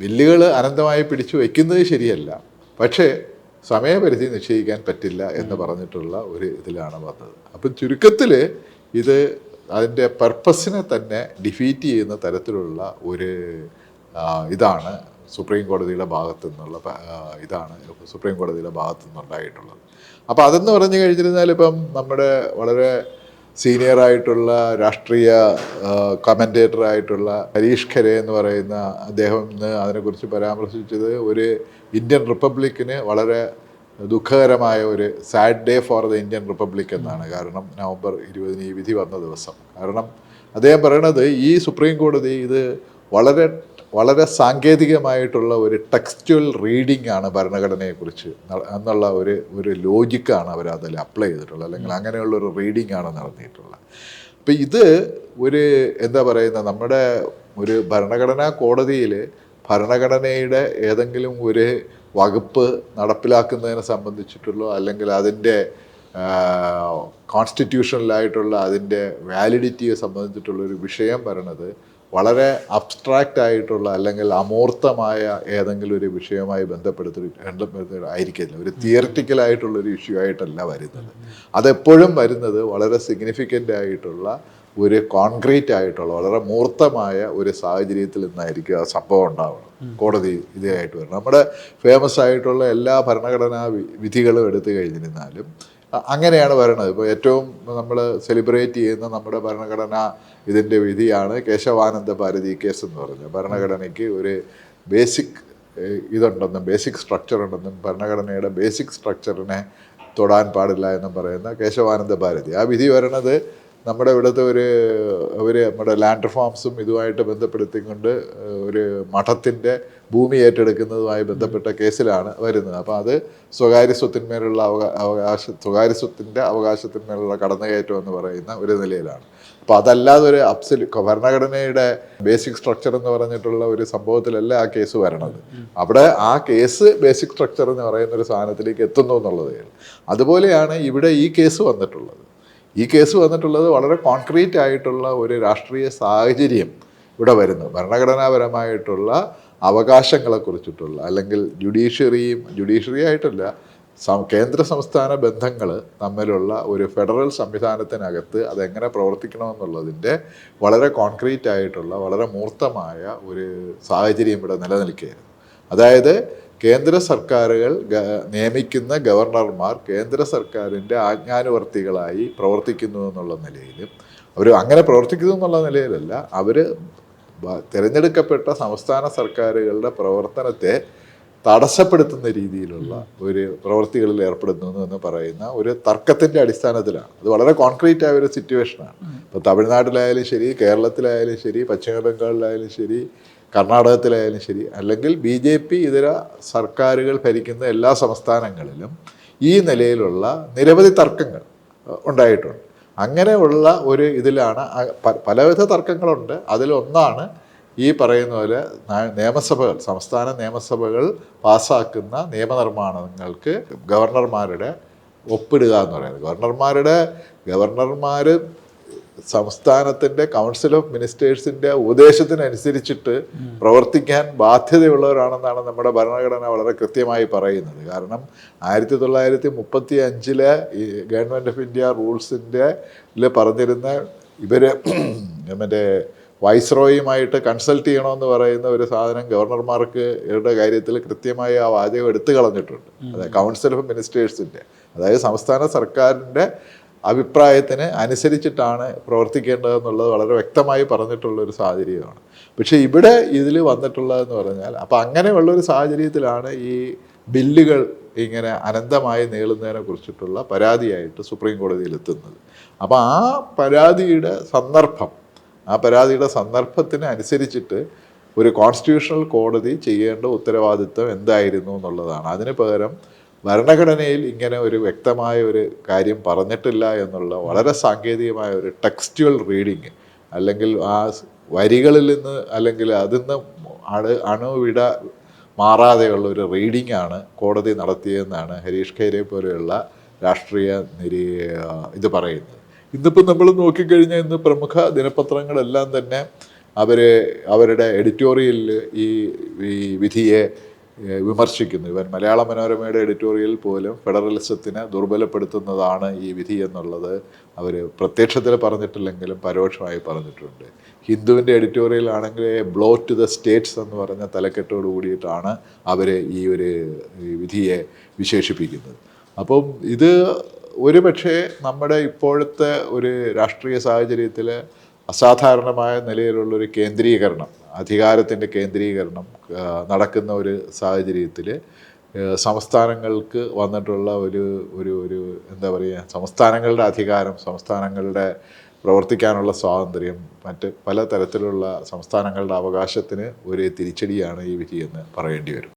ബില്ലുകൾ അനന്തമായി പിടിച്ചു വയ്ക്കുന്നത് ശരിയല്ല. പക്ഷേ സമയപരിധി നിശ്ചയിക്കാൻ പറ്റില്ല എന്ന് പറഞ്ഞിട്ടുള്ള ഒരു ഇതിലാണ് വന്നത്. അപ്പം ചുരുക്കത്തിൽ ഇത് അതിന്റെ പർപ്പസിനെ തന്നെ ഡിഫീറ്റ് ചെയ്യുന്ന തരത്തിലുള്ള ഒരു ഇതാണ് സുപ്രീം കോടതിയുടെ ഭാഗത്തു നിന്നുള്ള ഇതാണ് സുപ്രീം കോടതിയുടെ ഭാഗത്തു നിന്നുണ്ടായിട്ടുള്ളത്. അപ്പോൾ അതെന്ന് പറഞ്ഞു കഴിഞ്ഞിരുന്നാൽ ഇപ്പം നമ്മുടെ വളരെ സീനിയർ ആയിട്ടുള്ള രാഷ്ട്രീയ കമന്റേറ്റർ ആയിട്ടുള്ള ഹരീഷ് ഖരെ എന്ന് പറയുന്ന അദ്ദേഹം ഇന്ന് അതിനെക്കുറിച്ച് പരാമർശിച്ചത് ഒരു ഇന്ത്യൻ റിപ്പബ്ലിക്കിന് വളരെ ദുഃഖകരമായ ഒരു sad day for the Indian republic എന്നാണ്. കാരണം നവംബർ ഇരുപതിന് ഈ വിധി വന്ന ദിവസം. കാരണം അദ്ദേഹം പറയണത് ഈ സുപ്രീം കോടതി ഇത് വളരെ വളരെ സാങ്കേതികമായിട്ടുള്ള ഒരു ടെക്സ്റ്റുവൽ റീഡിംഗ് ആണ് ഭരണഘടനയെക്കുറിച്ച്. എന്നുള്ള ഒരു ഒരു ലോജിക്കാണ് അവർ അതിൽ അപ്ലൈ ചെയ്തിട്ടുള്ളത്. അല്ലെങ്കിൽ അങ്ങനെയുള്ള ഒരു റീഡിംഗ് ആണ് നടത്തിയിട്ടുള്ളത് അപ്പം ഇത് ഒരു എന്താ പറയുന്ന നമ്മുടെ ഒരു ഭരണഘടനാ കോടതിയിൽ ഭരണഘടനയുടെ ഏതെങ്കിലും ഒരു വകുപ്പ് നടപ്പിലാക്കുന്നതിനെ സംബന്ധിച്ചിട്ടുള്ള അല്ലെങ്കിൽ അതിന്റെ കോൺസ്റ്റിറ്റ്യൂഷണലായിട്ടുള്ള അതിന്റെ വാലിഡിറ്റിയെ സംബന്ധിച്ചിട്ടുള്ള ഒരു വിഷയം പറയണത് വളരെ അബ്സ്ട്രാക്റ്റ് ആയിട്ടുള്ള അല്ലെങ്കിൽ അമൂർത്തമായ ഏതെങ്കിലും ഒരു വിഷയവുമായി ബന്ധപ്പെടുത്തി ആയിരിക്കില്ല ഒരു ഒരു ഇഷ്യൂ ആയിട്ടല്ല വരുന്നത്. അതെപ്പോഴും വരുന്നത് വളരെ സിഗ്നിഫിക്കന്റ് ആയിട്ടുള്ള ഒരു കോൺക്രീറ്റ് ആയിട്ടുള്ള വളരെ മൂർത്തമായ ഒരു സാഹചര്യത്തിൽ നിന്നായിരിക്കും ആ സംഭവം ഉണ്ടാവുന്നത്. കോടതി ഇതായിട്ട് വരണം. നമ്മുടെ ഫേമസ് ആയിട്ടുള്ള എല്ലാ ഭരണഘടനാ വിധികളും എടുത്തു കഴിഞ്ഞിരുന്നാലും അങ്ങനെയാണ് വരണത് ഇപ്പോൾ ഏറ്റവും നമ്മൾ സെലിബ്രേറ്റ് ചെയ്യുന്ന നമ്മുടെ ഭരണഘടന ഇതിന്റെ വിധിയാണ് കേശവാനന്ദ ഭാരതി കേസ് എന്ന് പറഞ്ഞത്. ഭരണഘടനയ്ക്ക് ഒരു ബേസിക് ഇതുണ്ടെന്നും ബേസിക് സ്ട്രക്ചർ ഉണ്ടെന്നും ഭരണഘടനയുടെ ബേസിക് സ്ട്രക്ചറിനെ തൊടാൻ പാടില്ല എന്നും പറയുന്ന കേശവാനന്ദ ഭാരതി. ആ വിധി വരണത് നമ്മുടെ ഇവിടുത്തെ ഒരു അവർ നമ്മുടെ ലാൻഡ് റിഫോംസും ഇതുമായിട്ട് ബന്ധപ്പെടുത്തിക്കൊണ്ട് ഒരു മഠത്തിന്റെ ഭൂമി ഏറ്റെടുക്കുന്നതുമായി ബന്ധപ്പെട്ട കേസിലാണ് വരുന്നത്. അപ്പോൾ അത് സ്വകാര്യ സ്വത്തിന്മേലുള്ള അവകാ അവകാശ സ്വകാര്യ സ്വത്തിന്റെ അവകാശത്തിന്മേലുള്ള കടന്നുകയറ്റം എന്ന് പറയുന്ന ഒരു നിലയിലാണ്. അപ്പോൾ അതല്ലാതെ ഒരു അബ്സലി ഭരണഘടനയുടെ ബേസിക് സ്ട്രക്ചർ എന്ന് പറഞ്ഞിട്ടുള്ള ഒരു സംഭവത്തിലല്ല ആ കേസ് വരണത്. അവിടെ ആ കേസ് ബേസിക് സ്ട്രക്ചർ എന്ന് പറയുന്ന ഒരു സാധനത്തിലേക്ക് എത്തുന്നു എന്നുള്ളതേ. അതുപോലെയാണ് ഇവിടെ ഈ കേസ് വന്നിട്ടുള്ളത്. ഈ കേസ് വന്നിട്ടുള്ളത് വളരെ കോൺക്രീറ്റ് ആയിട്ടുള്ള ഒരു രാഷ്ട്രീയ സാഹചര്യം ഇവിടെ വരുന്നു. ഭരണഘടനാപരമായിട്ടുള്ള അവകാശങ്ങളെ കുറിച്ചിട്ടുള്ള അല്ലെങ്കിൽ ജുഡീഷ്യറിയും ജുഡീഷ്യറി ആയിട്ടല്ല കേന്ദ്ര സംസ്ഥാന ബന്ധങ്ങൾ തമ്മിലുള്ള ഒരു ഫെഡറൽ സംവിധാനത്തിനകത്ത് അതെങ്ങനെ പ്രവർത്തിക്കണമെന്നുള്ളതിന്റെ വളരെ കോൺക്രീറ്റ് ആയിട്ടുള്ള വളരെ മൂർത്തമായ ഒരു സാഹചര്യം ഇവിടെ നിലനിൽക്കുകയായിരുന്നു. അതായത് കേന്ദ്ര സർക്കാരുകൾ നിയമിക്കുന്ന ഗവർണർമാർ കേന്ദ്ര സർക്കാരിന്റെ ആജ്ഞാനുവർത്തികളായി പ്രവർത്തിക്കുന്നു എന്നുള്ള നിലയിലും അവർ അങ്ങനെ പ്രവർത്തിക്കുന്നു എന്നുള്ള നിലയിലല്ല അവർ തിരഞ്ഞെടുക്കപ്പെട്ട സംസ്ഥാന സർക്കാരുകളുടെ പ്രവർത്തനത്തെ തടസ്സപ്പെടുത്തുന്ന രീതിയിലുള്ള ഒരു പ്രവൃത്തികളിൽ ഏർപ്പെടുന്നു എന്ന് പറയുന്ന ഒരു തർക്കത്തിന്റെ അടിസ്ഥാനത്തിലാണ്. അത് വളരെ കോൺക്രീറ്റ് ആയ ഒരു സിറ്റുവേഷനാണ് ഇപ്പോൾ തമിഴ്നാട്ടിലായാലും ശരി കേരളത്തിലായാലും ശരി പശ്ചിമ ബംഗാളിലായാലും ശരി കർണാടകത്തിലായാലും ശരി അല്ലെങ്കിൽ ബി ജെ പി ഇതര സർക്കാരുകൾ ഭരിക്കുന്ന എല്ലാ സംസ്ഥാനങ്ങളിലും ഈ നിലയിലുള്ള നിരവധി തർക്കങ്ങൾ ഉണ്ടായിട്ടുണ്ട്. അങ്ങനെയുള്ള ഒരു ഇതിലാണ് പലവിധ തർക്കങ്ങളുണ്ട്. അതിലൊന്നാണ് ഈ പറയുന്ന പോലെ നിയമസഭകൾ സംസ്ഥാന നിയമസഭകൾ പാസ്സാക്കുന്ന നിയമനിർമ്മാണങ്ങൾക്ക് ഗവർണർമാരുടെ ഒപ്പിടുക എന്ന് പറയുന്നത്. ഗവർണർമാരുടെ ഗവർണർമാർ സംസ്ഥാനത്തിന്റെ കൗൺസിൽ ഓഫ് മിനിസ്റ്റേഴ്സിന്റെ ഉദ്ദേശത്തിനനുസരിച്ചിട്ട് പ്രവർത്തിക്കാൻ ബാധ്യതയുള്ളവരാണെന്നാണ് നമ്മുടെ ഭരണഘടന വളരെ കൃത്യമായി പറയുന്നത്. കാരണം ആയിരത്തി തൊള്ളായിരത്തി മുപ്പത്തി അഞ്ചിലെ ഈ ഗവൺമെന്റ് ഓഫ് ഇന്ത്യ റൂൾസിന്റെ പറഞ്ഞിരുന്ന ഇവർ മറ്റേ വൈസ്രോയുമായിട്ട് കൺസൾട്ട് ചെയ്യണമെന്ന് പറയുന്ന ഒരു സാധനം ഗവർണർമാർക്ക് ഇവരുടെ കാര്യത്തിൽ കൃത്യമായി ആ വാചകം എടുത്തു കളഞ്ഞിട്ടുണ്ട് അതായത് കൗൺസിൽ ഓഫ് മിനിസ്റ്റേഴ്സിന്റെ അതായത് സംസ്ഥാന സർക്കാരിന്റെ അഭിപ്രായത്തിന് അനുസരിച്ചിട്ടാണ് പ്രവർത്തിക്കേണ്ടതെന്നുള്ളത് വളരെ വ്യക്തമായി പറഞ്ഞിട്ടുള്ള ഒരു സാഹചര്യമാണ്. പക്ഷേ ഇവിടെ ഇതിൽ വന്നിട്ടുള്ളതെന്ന് പറഞ്ഞാൽ അപ്പോൾ അങ്ങനെയുള്ള ഒരു സാഹചര്യത്തിലാണ് ഈ ബില്ലുകൾ ഇങ്ങനെ അനന്തമായി നീളുന്നതിനെ കുറിച്ചിട്ടുള്ള പരാതിയായിട്ട് സുപ്രീം കോടതിയിൽ എത്തുന്നത് അപ്പോൾ ആ പരാതിയുടെ സന്ദർഭം ആ പരാതിയുടെ സന്ദർഭത്തിന് അനുസരിച്ചിട്ട് ഒരു കോൺസ്റ്റിറ്റ്യൂഷണൽ കോടതി ചെയ്യേണ്ട ഉത്തരവാദിത്വം എന്തായിരുന്നു എന്നുള്ളതാണ്. അതിന് പകരം ഭരണഘടനയിൽ ഇങ്ങനെ ഒരു വ്യക്തമായ ഒരു കാര്യം പറഞ്ഞിട്ടില്ല എന്നുള്ള വളരെ സാങ്കേതികമായ ഒരു ടെക്സ്റ്റുവൽ റീഡിങ് അല്ലെങ്കിൽ ആ വരികളിൽ നിന്ന് അല്ലെങ്കിൽ അതിൽ നിന്ന് അണു അണുവിട മാറാതെയുള്ള ഒരു റീഡിംഗ് ആണ് കോടതി നടത്തിയതെന്നാണ് ഹരീഷ് ഖൈരെ പോലെയുള്ള രാഷ്ട്രീയ നിരീ ഇത് പറയുന്നത്. ഇന്നിപ്പോൾ നമ്മൾ നോക്കിക്കഴിഞ്ഞാൽ ഇന്ന് പ്രമുഖ ദിനപത്രങ്ങളെല്ലാം തന്നെ അവർ അവരുടെ എഡിറ്റോറിയലിൽ ഈ വിധിയെ വിമർശിക്കുന്നു. ഇവൻ മലയാള മനോരമയുടെ എഡിറ്റോറിയൽ പോലും ഫെഡറലിസത്തിനെ ദുർബലപ്പെടുത്തുന്നതാണ് ഈ വിധി എന്നുള്ളത് അവർ പ്രത്യക്ഷത്തിൽ പറഞ്ഞിട്ടില്ലെങ്കിലും പരോക്ഷമായി പറഞ്ഞിട്ടുണ്ട്. ഹിന്ദുവിന്റെ എഡിറ്റോറിയൽ ആണെങ്കിൽ ബ്ലോ ടു ദ സ്റ്റേറ്റ്സ് എന്ന് പറഞ്ഞ തലക്കെട്ടോട് കൂടിയിട്ടാണ് അവർ ഈ ഒരു വിധിയെ വിശേഷിപ്പിക്കുന്നത്. അപ്പം ഇത് ഒരുപക്ഷെ നമ്മുടെ ഇപ്പോഴത്തെ ഒരു രാഷ്ട്രീയ സാഹചര്യത്തിൽ അസാധാരണമായ നിലയിലുള്ളൊരു കേന്ദ്രീകരണം അധികാരത്തിന്റെ കേന്ദ്രീകരണം നടക്കുന്ന ഒരു സാഹചര്യത്തിൽ സംസ്ഥാനങ്ങൾക്ക് വന്നിട്ടുള്ള ഒരു ഒരു ഒരു എന്താ പറയുക സംസ്ഥാനങ്ങളുടെ അധികാരം സംസ്ഥാനങ്ങളുടെ പ്രവർത്തിക്കാനുള്ള സ്വാതന്ത്ര്യം മറ്റ് പല തരത്തിലുള്ള സംസ്ഥാനങ്ങളുടെ അവകാശത്തിന് ഒരു തിരിച്ചടിയാണ് ഈ വിധിയെന്ന് പറയേണ്ടി വരും.